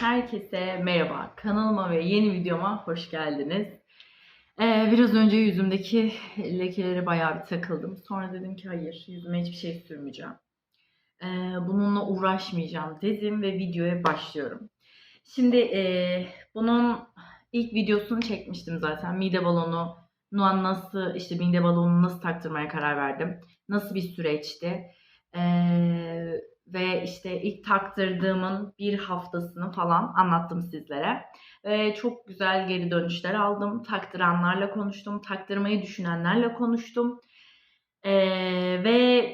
herkese merhaba. Kanalıma ve yeni videoma hoş geldiniz. Ee, biraz önce yüzümdeki lekelere bayağı bir takıldım. Sonra dedim ki hayır yüzüme hiçbir şey sürmeyeceğim. Ee, bununla uğraşmayacağım dedim ve videoya başlıyorum. Şimdi e, bunun ilk videosunu çekmiştim zaten. Mide balonu Nuan nasıl işte mide balonunu nasıl taktırmaya karar verdim. Nasıl bir süreçti. Ee, ve işte ilk taktırdığımın bir haftasını falan anlattım sizlere. Ve çok güzel geri dönüşler aldım. Taktıranlarla konuştum. Taktırmayı düşünenlerle konuştum. Ee, ve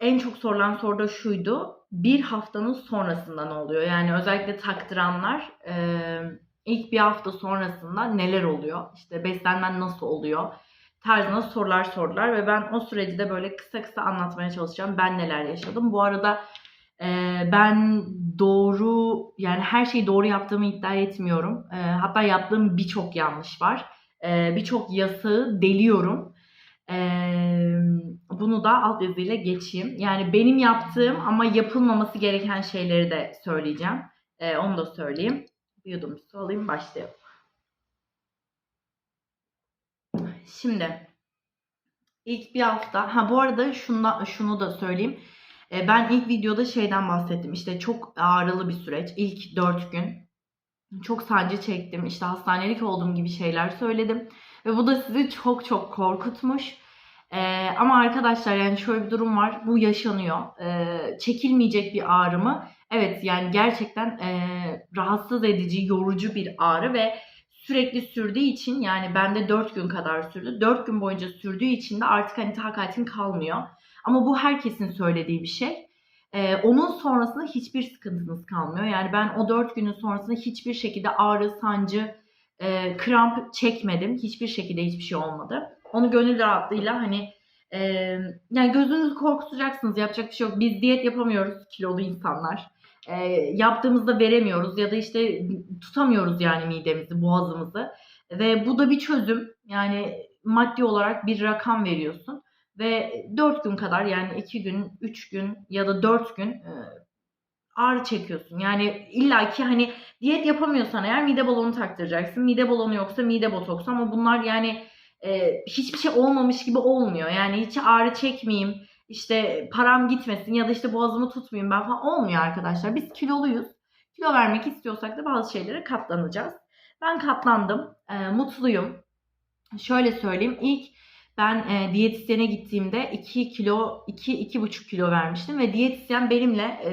en çok sorulan soru da şuydu. Bir haftanın sonrasında ne oluyor? Yani özellikle taktıranlar e, ilk bir hafta sonrasında neler oluyor? İşte beslenmen nasıl oluyor? Tarzında sorular sordular ve ben o süreci de böyle kısa kısa anlatmaya çalışacağım. Ben neler yaşadım. Bu arada ben doğru yani her şeyi doğru yaptığımı iddia etmiyorum. Hatta yaptığım birçok yanlış var. Birçok yasağı deliyorum. bunu da alt yazıyla geçeyim. Yani benim yaptığım ama yapılmaması gereken şeyleri de söyleyeceğim. onu da söyleyeyim. Bir yudum su alayım başlayalım. Şimdi ilk bir hafta ha bu arada şunu şunu da söyleyeyim. E, ben ilk videoda şeyden bahsettim. İşte çok ağrılı bir süreç. İlk 4 gün. Çok sancı çektim. İşte hastanelik olduğum gibi şeyler söyledim. Ve bu da sizi çok çok korkutmuş. Ee, ama arkadaşlar yani şöyle bir durum var. Bu yaşanıyor. Ee, çekilmeyecek bir ağrı mı? Evet yani gerçekten e, rahatsız edici, yorucu bir ağrı ve sürekli sürdüğü için yani bende 4 gün kadar sürdü. 4 gün boyunca sürdüğü için de artık hani takatin kalmıyor. Ama bu herkesin söylediği bir şey. Ee, onun sonrasında hiçbir sıkıntınız kalmıyor. Yani ben o dört günün sonrasında hiçbir şekilde ağrı, sancı, e, kramp çekmedim. Hiçbir şekilde hiçbir şey olmadı. Onu gönül rahatlığıyla hani e, yani gözünüzü korkutacaksınız. Yapacak bir şey yok. Biz diyet yapamıyoruz kilolu insanlar. E, yaptığımızda veremiyoruz ya da işte tutamıyoruz yani midemizi, boğazımızı. Ve bu da bir çözüm. Yani maddi olarak bir rakam veriyorsun. Ve 4 gün kadar yani 2 gün, 3 gün ya da 4 gün e, ağrı çekiyorsun. Yani illaki hani diyet yapamıyorsan eğer mide balonu taktıracaksın. Mide balonu yoksa mide botoksu ama bunlar yani e, hiçbir şey olmamış gibi olmuyor. Yani hiç ağrı çekmeyeyim, işte param gitmesin ya da işte boğazımı tutmayayım ben falan olmuyor arkadaşlar. Biz kiloluyuz. Kilo vermek istiyorsak da bazı şeylere katlanacağız. Ben katlandım. E, mutluyum. Şöyle söyleyeyim. İlk ben e, diyetisyene gittiğimde 2 kilo, 2-2,5 kilo vermiştim ve diyetisyen benimle e,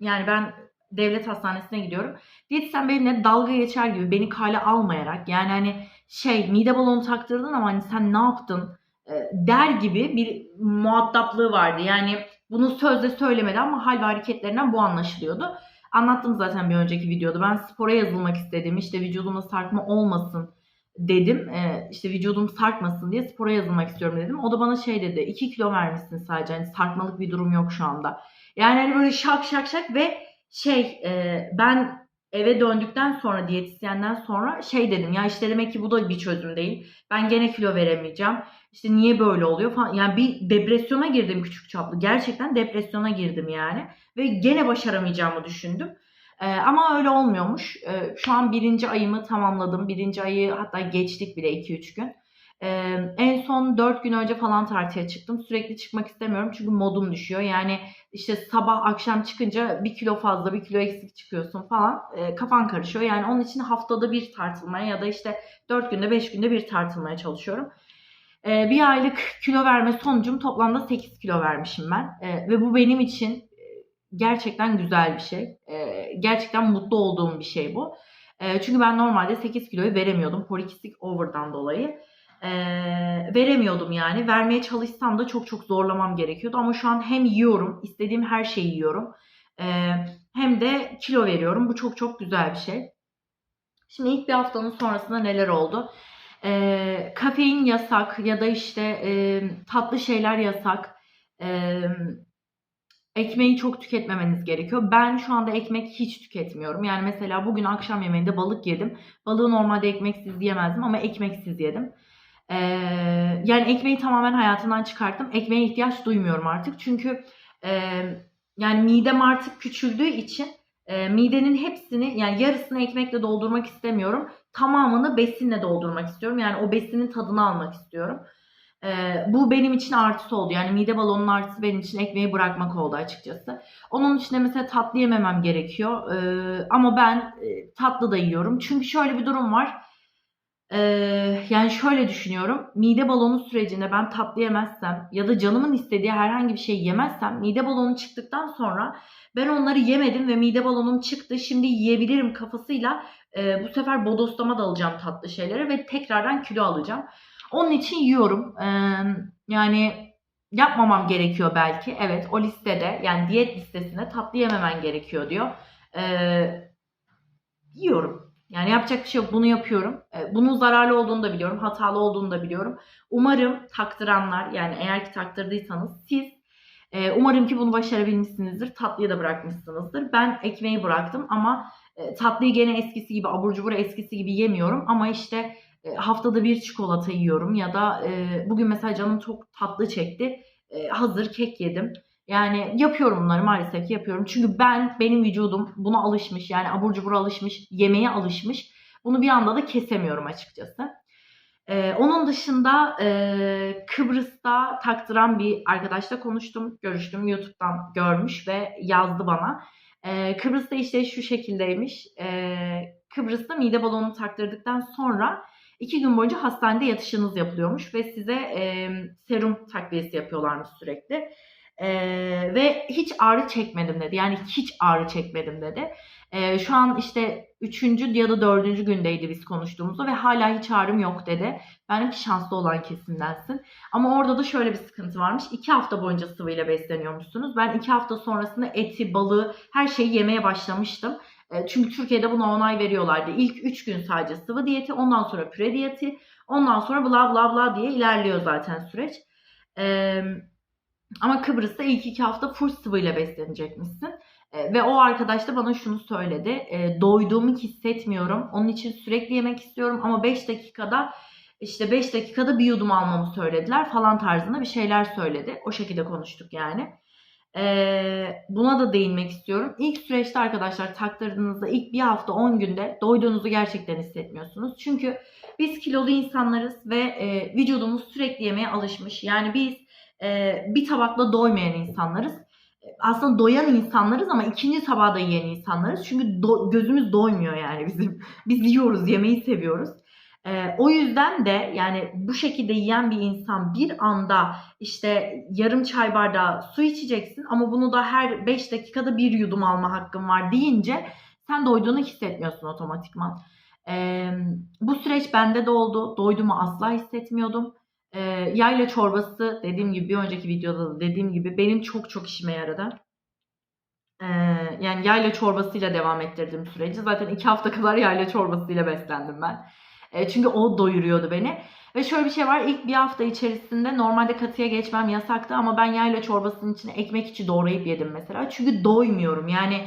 yani ben devlet hastanesine gidiyorum. Diyetisyen benimle dalga geçer gibi beni kale almayarak yani hani şey mide balonu taktırdın ama hani sen ne yaptın e, der gibi bir muhataplığı vardı. Yani bunu sözle söylemedi ama hal ve hareketlerinden bu anlaşılıyordu. Anlattım zaten bir önceki videoda. Ben spora yazılmak istedim. İşte vücudumda sarkma olmasın dedim. E, işte vücudum sarkmasın diye spora yazılmak istiyorum dedim. O da bana şey dedi. 2 kilo vermişsin sadece. Hani sarkmalık bir durum yok şu anda. Yani hani böyle şak şak şak ve şey e, ben eve döndükten sonra diyetisyenden sonra şey dedim ya işte demek ki bu da bir çözüm değil. Ben gene kilo veremeyeceğim. İşte niye böyle oluyor falan. Yani bir depresyona girdim küçük çaplı. Gerçekten depresyona girdim yani. Ve gene başaramayacağımı düşündüm. E, ama öyle olmuyormuş. E, şu an birinci ayımı tamamladım. Birinci ayı hatta geçtik bile 2-3 gün. E, en son 4 gün önce falan tartıya çıktım. Sürekli çıkmak istemiyorum çünkü modum düşüyor. Yani işte sabah akşam çıkınca bir kilo fazla bir kilo eksik çıkıyorsun falan. E, kafan karışıyor. Yani onun için haftada bir tartılmaya ya da işte 4 günde 5 günde bir tartılmaya çalışıyorum. Bir aylık kilo verme sonucum toplamda 8 kilo vermişim ben. Ve bu benim için gerçekten güzel bir şey. E, gerçekten mutlu olduğum bir şey bu. E, çünkü ben normalde 8 kiloyu veremiyordum. Polikistik over'dan dolayı. E, veremiyordum yani. Vermeye çalışsam da çok çok zorlamam gerekiyordu. Ama şu an hem yiyorum, istediğim her şeyi yiyorum. E, hem de kilo veriyorum. Bu çok çok güzel bir şey. Şimdi ilk bir haftanın sonrasında neler oldu? E, kafein yasak ya da işte e, tatlı şeyler yasak. E, ekmeği çok tüketmemeniz gerekiyor. Ben şu anda ekmek hiç tüketmiyorum. Yani mesela bugün akşam yemeğinde balık yedim. Balığı normalde ekmeksiz yiyemezdim ama ekmeksiz yedim. Ee, yani ekmeği tamamen hayatımdan çıkarttım. Ekmeğe ihtiyaç duymuyorum artık. Çünkü e, yani midem artık küçüldüğü için e, midenin hepsini yani yarısını ekmekle doldurmak istemiyorum. Tamamını besinle doldurmak istiyorum. Yani o besinin tadını almak istiyorum. E, bu benim için artısı oldu. Yani mide balonunun artısı benim için ekmeği bırakmak oldu açıkçası. Onun dışında mesela tatlı yememem gerekiyor. E, ama ben e, tatlı da yiyorum. Çünkü şöyle bir durum var. E, yani şöyle düşünüyorum. Mide balonu sürecinde ben tatlı yemezsem ya da canımın istediği herhangi bir şey yemezsem mide balonu çıktıktan sonra ben onları yemedim ve mide balonum çıktı. Şimdi yiyebilirim kafasıyla e, bu sefer bodoslama dalacağım tatlı şeylere ve tekrardan kilo alacağım. Onun için yiyorum. Yani yapmamam gerekiyor belki. Evet o listede yani diyet listesinde tatlı yememen gerekiyor diyor. Yiyorum. Yani yapacak bir şey yok. Bunu yapıyorum. E, bunun zararlı olduğunu da biliyorum. Hatalı olduğunu da biliyorum. Umarım taktıranlar yani eğer ki taktırdıysanız siz umarım ki bunu başarabilmişsinizdir. Tatlıyı da bırakmışsınızdır. Ben ekmeği bıraktım ama tatlıyı gene eskisi gibi abur cubur eskisi gibi yemiyorum. Ama işte haftada bir çikolata yiyorum ya da e, bugün mesela canım çok tatlı çekti. E, hazır kek yedim. Yani yapıyorum bunları maalesef ki yapıyorum. Çünkü ben benim vücudum buna alışmış. Yani abur cubur alışmış, yemeğe alışmış. Bunu bir anda da kesemiyorum açıkçası. Ee, onun dışında e, Kıbrıs'ta taktıran bir arkadaşla konuştum, görüştüm. YouTube'dan görmüş ve yazdı bana. Ee, Kıbrıs'ta işte şu şekildeymiş. Ee, Kıbrıs'ta mide balonu taktırdıktan sonra iki gün boyunca hastanede yatışınız yapılıyormuş ve size e, serum takviyesi yapıyorlarmış sürekli. Ee, ve hiç ağrı çekmedim dedi. Yani hiç ağrı çekmedim dedi. Ee, şu an işte üçüncü ya da dördüncü gündeydi biz konuştuğumuzda ve hala hiç ağrım yok dedi. Benim ki şanslı olan kesimdensin. Ama orada da şöyle bir sıkıntı varmış. İki hafta boyunca sıvıyla besleniyormuşsunuz. Ben iki hafta sonrasında eti, balığı, her şeyi yemeye başlamıştım. E, çünkü Türkiye'de buna onay veriyorlardı. İlk üç gün sadece sıvı diyeti, ondan sonra püre diyeti, ondan sonra bla bla bla diye ilerliyor zaten süreç. Eee ama Kıbrıs'ta ilk iki hafta full sıvıyla beslenecekmişsin. E, ve o arkadaş da bana şunu söyledi. E, doyduğumu hissetmiyorum. Onun için sürekli yemek istiyorum ama 5 dakikada işte 5 dakikada bir yudum almamı söylediler falan tarzında bir şeyler söyledi. O şekilde konuştuk yani. E, buna da değinmek istiyorum. İlk süreçte arkadaşlar taktırdığınızda ilk bir hafta 10 günde doyduğunuzu gerçekten hissetmiyorsunuz. Çünkü biz kilolu insanlarız ve e, vücudumuz sürekli yemeye alışmış. Yani biz e, bir tabakla doymayan insanlarız. Aslında doyan insanlarız ama ikinci tabağı da yiyen insanlarız. Çünkü do- gözümüz doymuyor yani bizim. Biz yiyoruz, yemeği seviyoruz. E, o yüzden de yani bu şekilde yiyen bir insan bir anda işte yarım çay bardağı su içeceksin ama bunu da her 5 dakikada bir yudum alma hakkın var deyince sen doyduğunu hissetmiyorsun otomatikman. E, bu süreç bende de oldu. Doyduğumu asla hissetmiyordum. E, yayla çorbası dediğim gibi bir önceki videoda da dediğim gibi benim çok çok işime yaradı. E, yani yayla çorbasıyla devam ettirdim süreci. Zaten iki hafta kadar yayla çorbasıyla beslendim ben. E, çünkü o doyuruyordu beni. Ve şöyle bir şey var. ilk bir hafta içerisinde normalde katıya geçmem yasaktı ama ben yayla çorbasının içine ekmek içi doğrayıp yedim mesela. Çünkü doymuyorum. Yani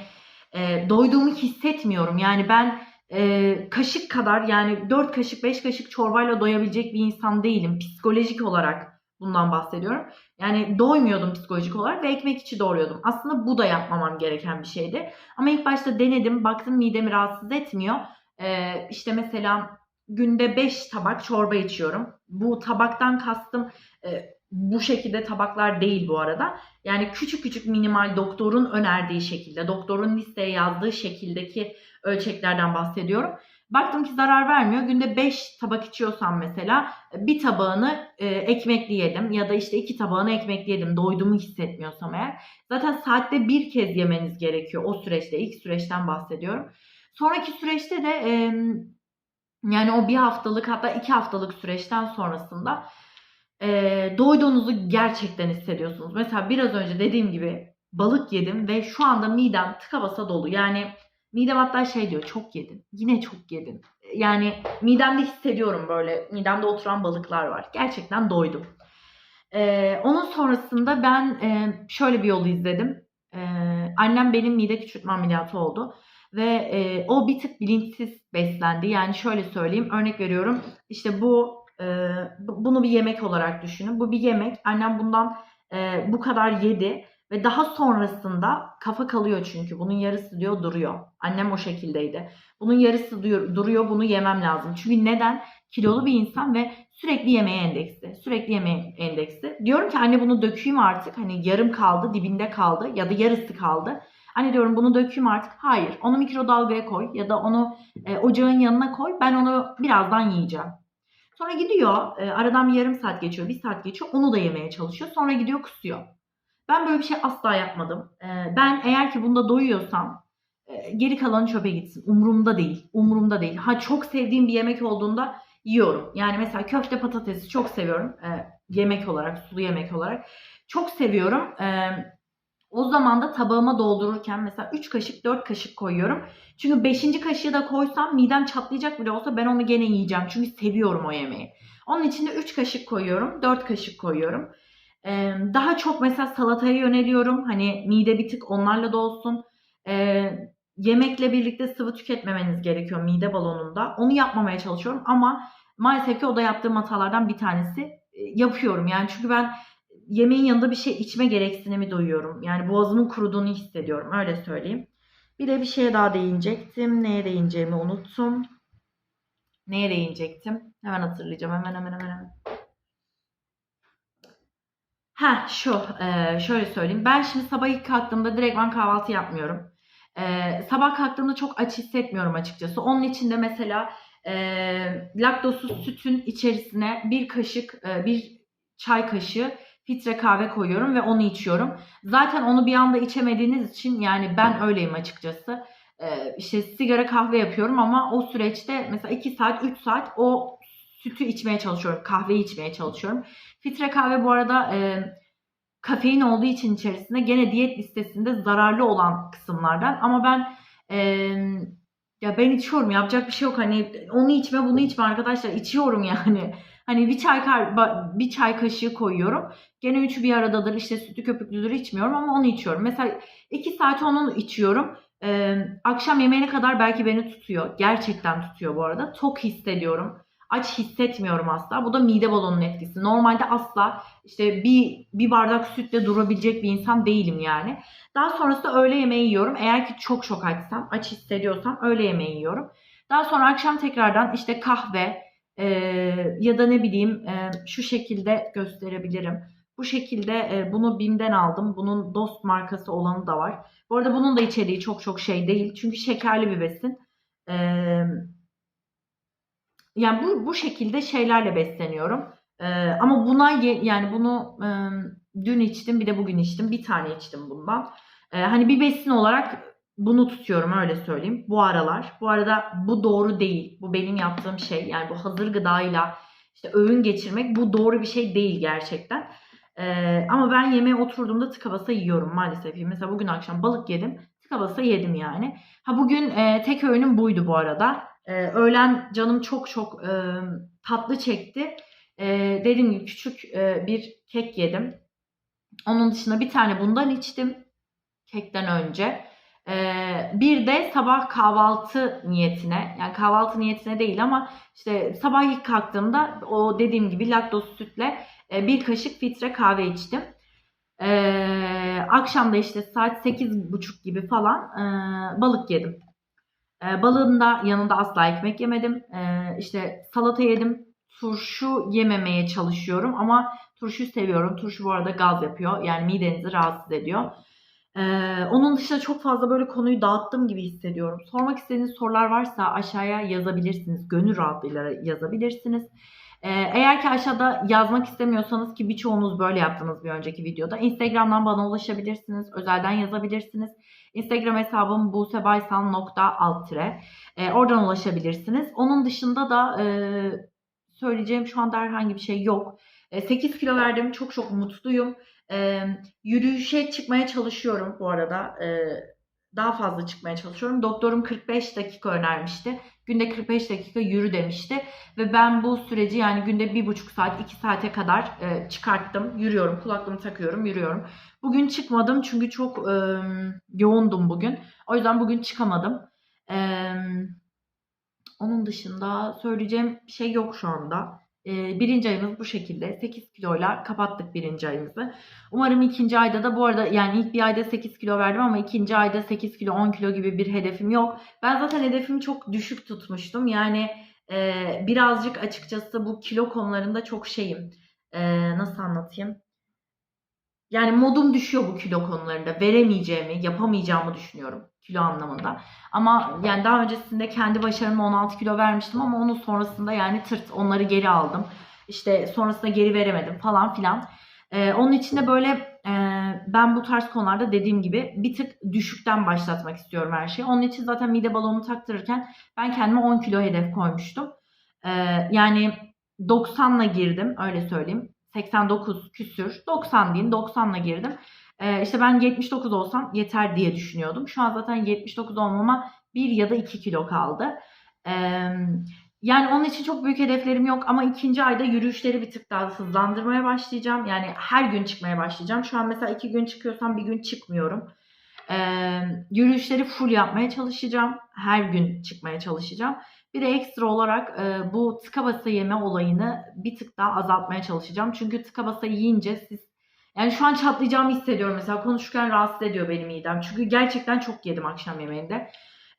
e, doyduğumu hissetmiyorum. Yani ben e, kaşık kadar yani 4 kaşık 5 kaşık çorbayla doyabilecek bir insan değilim. Psikolojik olarak bundan bahsediyorum. Yani doymuyordum psikolojik olarak ve ekmek içi doğruyordum. Aslında bu da yapmamam gereken bir şeydi. Ama ilk başta denedim. Baktım midemi rahatsız etmiyor. Ee, işte mesela günde 5 tabak çorba içiyorum. Bu tabaktan kastım e, bu şekilde tabaklar değil bu arada. Yani küçük küçük minimal doktorun önerdiği şekilde, doktorun listeye yazdığı şekildeki ölçeklerden bahsediyorum. Baktım ki zarar vermiyor. Günde 5 tabak içiyorsam mesela bir tabağını e, ekmekli yedim ya da işte iki tabağını ekmekli yedim doyduğumu hissetmiyorsam eğer. Zaten saatte bir kez yemeniz gerekiyor o süreçte. ilk süreçten bahsediyorum. Sonraki süreçte de e, yani o bir haftalık hatta iki haftalık süreçten sonrasında e, doyduğunuzu gerçekten hissediyorsunuz. Mesela biraz önce dediğim gibi balık yedim ve şu anda midem tıka basa dolu. Yani midem hatta şey diyor çok yedin. Yine çok yedin. Yani midemde hissediyorum böyle midemde oturan balıklar var. Gerçekten doydum. E, onun sonrasında ben e, şöyle bir yolu izledim. E, annem benim mide küçültme ameliyatı oldu. Ve e, o bir tık bilinçsiz beslendi. Yani şöyle söyleyeyim örnek veriyorum. İşte bu e, bunu bir yemek olarak düşünün. Bu bir yemek. Annem bundan e, bu kadar yedi Ve daha sonrasında kafa kalıyor çünkü. Bunun yarısı diyor duruyor. Annem o şekildeydi. Bunun yarısı diyor, duruyor bunu yemem lazım. Çünkü neden? Kilolu bir insan ve sürekli yemeğe endeksli. Sürekli yemeğe endeksli. Diyorum ki anne bunu dökeyim artık. Hani yarım kaldı, dibinde kaldı ya da yarısı kaldı. Anne diyorum bunu dökeyim artık. Hayır. Onu mikrodalgaya koy ya da onu e, ocağın yanına koy. Ben onu birazdan yiyeceğim. Sonra gidiyor. e, aradan bir yarım saat geçiyor, bir saat geçiyor. Onu da yemeye çalışıyor. Sonra gidiyor kusuyor. Ben böyle bir şey asla yapmadım. E, ben eğer ki bunda doyuyorsam e, geri kalanı çöpe gitsin. Umurumda değil. Umurumda değil. Ha çok sevdiğim bir yemek olduğunda yiyorum. Yani mesela köfte patatesi çok seviyorum. E, yemek olarak, sulu yemek olarak. Çok seviyorum. E, o zaman da tabağıma doldururken mesela 3 kaşık 4 kaşık koyuyorum. Çünkü 5. kaşığı da koysam midem çatlayacak bile olsa ben onu gene yiyeceğim. Çünkü seviyorum o yemeği. Onun için de 3 kaşık koyuyorum. 4 kaşık koyuyorum. Ee, daha çok mesela salataya yöneliyorum. Hani mide bir tık onlarla dolsun. Ee, yemekle birlikte sıvı tüketmemeniz gerekiyor mide balonunda. Onu yapmamaya çalışıyorum ama maalesef ki o da yaptığım hatalardan bir tanesi. Ee, yapıyorum yani çünkü ben yemeğin yanında bir şey içme gereksinimi duyuyorum. Yani boğazımın kuruduğunu hissediyorum. Öyle söyleyeyim. Bir de bir şeye daha değinecektim. Neye değineceğimi unuttum. Neye değinecektim? Hemen hatırlayacağım. Hemen hemen hemen hemen. Ha şu. e, şöyle söyleyeyim. Ben şimdi sabah ilk kalktığımda direkt ben kahvaltı yapmıyorum. E, sabah kalktığımda çok aç hissetmiyorum açıkçası. Onun için de mesela e, sütün içerisine bir kaşık, e, bir çay kaşığı filtre kahve koyuyorum ve onu içiyorum. Zaten onu bir anda içemediğiniz için yani ben öyleyim açıkçası. Ee, işte sigara kahve yapıyorum ama o süreçte mesela 2 saat 3 saat o sütü içmeye çalışıyorum. Kahveyi içmeye çalışıyorum. Filtre kahve bu arada e, kafein olduğu için içerisinde gene diyet listesinde zararlı olan kısımlardan. Ama ben e, ya ben içiyorum yapacak bir şey yok. Hani onu içme bunu içme arkadaşlar içiyorum yani. Hani bir çay bir çay kaşığı koyuyorum. Gene üçü bir aradadır. İşte sütlü köpüklüdür içmiyorum ama onu içiyorum. Mesela iki saat onu içiyorum. Ee, akşam yemeğine kadar belki beni tutuyor. Gerçekten tutuyor bu arada. Tok hissediyorum. Aç hissetmiyorum asla. Bu da mide balonunun etkisi. Normalde asla işte bir, bir bardak sütle durabilecek bir insan değilim yani. Daha sonrasında öğle yemeği yiyorum. Eğer ki çok çok açsam, aç hissediyorsam öğle yemeği yiyorum. Daha sonra akşam tekrardan işte kahve, ee, ya da ne bileyim e, şu şekilde gösterebilirim. Bu şekilde e, bunu BİM'den aldım. Bunun Dost markası olanı da var. Bu arada bunun da içeriği çok çok şey değil. Çünkü şekerli bir besin. Ee, yani bu, bu şekilde şeylerle besleniyorum. Ee, ama buna yani bunu e, dün içtim bir de bugün içtim. Bir tane içtim bundan. Ee, hani bir besin olarak bunu tutuyorum öyle söyleyeyim bu aralar. Bu arada bu doğru değil. Bu benim yaptığım şey. Yani bu hazır gıdayla işte öğün geçirmek bu doğru bir şey değil gerçekten. Ee, ama ben yemeğe oturduğumda tıka basa yiyorum maalesef. Mesela bugün akşam balık yedim. Tıka basa yedim yani. Ha bugün e, tek öğünüm buydu bu arada. E, öğlen canım çok çok e, tatlı çekti. E, dediğim gibi küçük e, bir kek yedim. Onun dışında bir tane bundan içtim. Kekten önce. Ee, bir de sabah kahvaltı niyetine yani kahvaltı niyetine değil ama işte sabah ilk kalktığımda o dediğim gibi laktoz sütle e, bir kaşık filtre kahve içtim. Ee, akşam da işte saat 8.30 gibi falan e, balık yedim. E, balığın da yanında asla ekmek yemedim. E, işte salata yedim. Turşu yememeye çalışıyorum ama turşuyu seviyorum. Turşu bu arada gaz yapıyor. Yani midenizi rahatsız ediyor. Ee, onun dışında çok fazla böyle konuyu dağıttım gibi hissediyorum. Sormak istediğiniz sorular varsa aşağıya yazabilirsiniz. Gönül rahatlığıyla yazabilirsiniz. Ee, eğer ki aşağıda yazmak istemiyorsanız ki birçoğunuz böyle yaptınız bir önceki videoda. Instagram'dan bana ulaşabilirsiniz. Özelden yazabilirsiniz. Instagram hesabım busebaysan.alt-. Ee, oradan ulaşabilirsiniz. Onun dışında da e, söyleyeceğim şu anda herhangi bir şey yok. 8 kilo verdim. Çok çok mutluyum. E, yürüyüşe çıkmaya çalışıyorum bu arada. E, daha fazla çıkmaya çalışıyorum. Doktorum 45 dakika önermişti. Günde 45 dakika yürü demişti. Ve ben bu süreci yani günde 1,5 saat 2 saate kadar e, çıkarttım. Yürüyorum. Kulaklığımı takıyorum. Yürüyorum. Bugün çıkmadım çünkü çok e, yoğundum bugün. O yüzden bugün çıkamadım. E, onun dışında söyleyeceğim şey yok şu anda. Ee, birinci ayımız bu şekilde 8 kiloyla kapattık birinci ayımızı. Umarım ikinci ayda da bu arada yani ilk bir ayda 8 kilo verdim ama ikinci ayda 8 kilo 10 kilo gibi bir hedefim yok. Ben zaten hedefimi çok düşük tutmuştum. Yani e, birazcık açıkçası bu kilo konularında çok şeyim. E, nasıl anlatayım? Yani modum düşüyor bu kilo konularında. Veremeyeceğimi, yapamayacağımı düşünüyorum kilo anlamında. Ama yani daha öncesinde kendi başarımla 16 kilo vermiştim ama onun sonrasında yani tırt onları geri aldım. İşte sonrasında geri veremedim falan filan. Ee, onun için de böyle e, ben bu tarz konularda dediğim gibi bir tık düşükten başlatmak istiyorum her şeyi. Onun için zaten mide balonu taktırırken ben kendime 10 kilo hedef koymuştum. Ee, yani 90'la girdim öyle söyleyeyim. 89 küsür 90 diyeyim 90'la girdim. Ee, işte ben 79 olsam yeter diye düşünüyordum. Şu an zaten 79 olmama 1 ya da 2 kilo kaldı. Ee, yani onun için çok büyük hedeflerim yok ama ikinci ayda yürüyüşleri bir tık daha hızlandırmaya başlayacağım. Yani her gün çıkmaya başlayacağım. Şu an mesela iki gün çıkıyorsam bir gün çıkmıyorum. Ee, yürüyüşleri full yapmaya çalışacağım. Her gün çıkmaya çalışacağım. Bir de ekstra olarak e, bu tıka basa yeme olayını bir tık daha azaltmaya çalışacağım. Çünkü tıka basa yiyince siz yani şu an çatlayacağımı hissediyorum mesela konuşurken rahatsız ediyor benim midem. Çünkü gerçekten çok yedim akşam yemeğinde.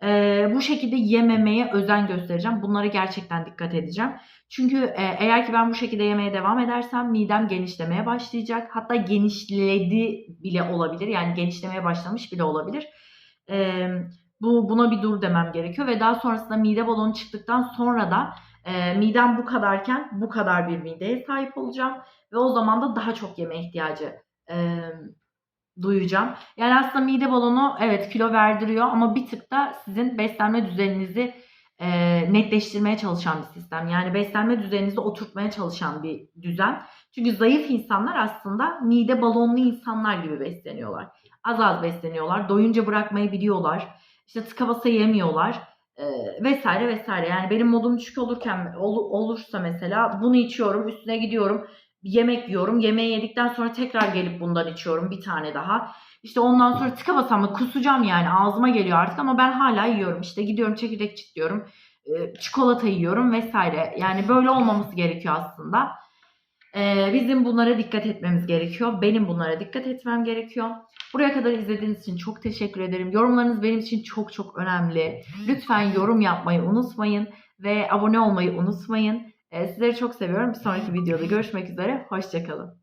Ee, bu şekilde yememeye özen göstereceğim. Bunlara gerçekten dikkat edeceğim. Çünkü e, eğer ki ben bu şekilde yemeye devam edersem midem genişlemeye başlayacak. Hatta genişledi bile olabilir. Yani genişlemeye başlamış bile olabilir. Ee, bu buna bir dur demem gerekiyor ve daha sonrasında mide balonu çıktıktan sonra da e, midem bu kadarken bu kadar bir mideye sahip olacağım ve o zaman da daha çok yeme ihtiyacı e, duyacağım. Yani aslında mide balonu evet kilo verdiriyor ama bir tık da sizin beslenme düzeninizi e, netleştirmeye çalışan bir sistem. Yani beslenme düzeninizi oturtmaya çalışan bir düzen. Çünkü zayıf insanlar aslında mide balonlu insanlar gibi besleniyorlar. Az az besleniyorlar. Doyunca bırakmayı biliyorlar. İşte tıka basa yemiyorlar. E, vesaire vesaire. Yani benim modum düşük olurken ol, olursa mesela bunu içiyorum, üstüne gidiyorum yemek yiyorum. Yemeği yedikten sonra tekrar gelip bundan içiyorum bir tane daha. İşte ondan sonra tıka basam kusacağım yani ağzıma geliyor artık ama ben hala yiyorum. İşte gidiyorum çekirdek çitliyorum. e, Çikolata yiyorum vesaire. Yani böyle olmaması gerekiyor aslında. Ee, bizim bunlara dikkat etmemiz gerekiyor. Benim bunlara dikkat etmem gerekiyor. Buraya kadar izlediğiniz için çok teşekkür ederim. Yorumlarınız benim için çok çok önemli. Lütfen yorum yapmayı unutmayın ve abone olmayı unutmayın. Ee, sizleri çok seviyorum. Bir sonraki videoda görüşmek üzere. Hoşçakalın.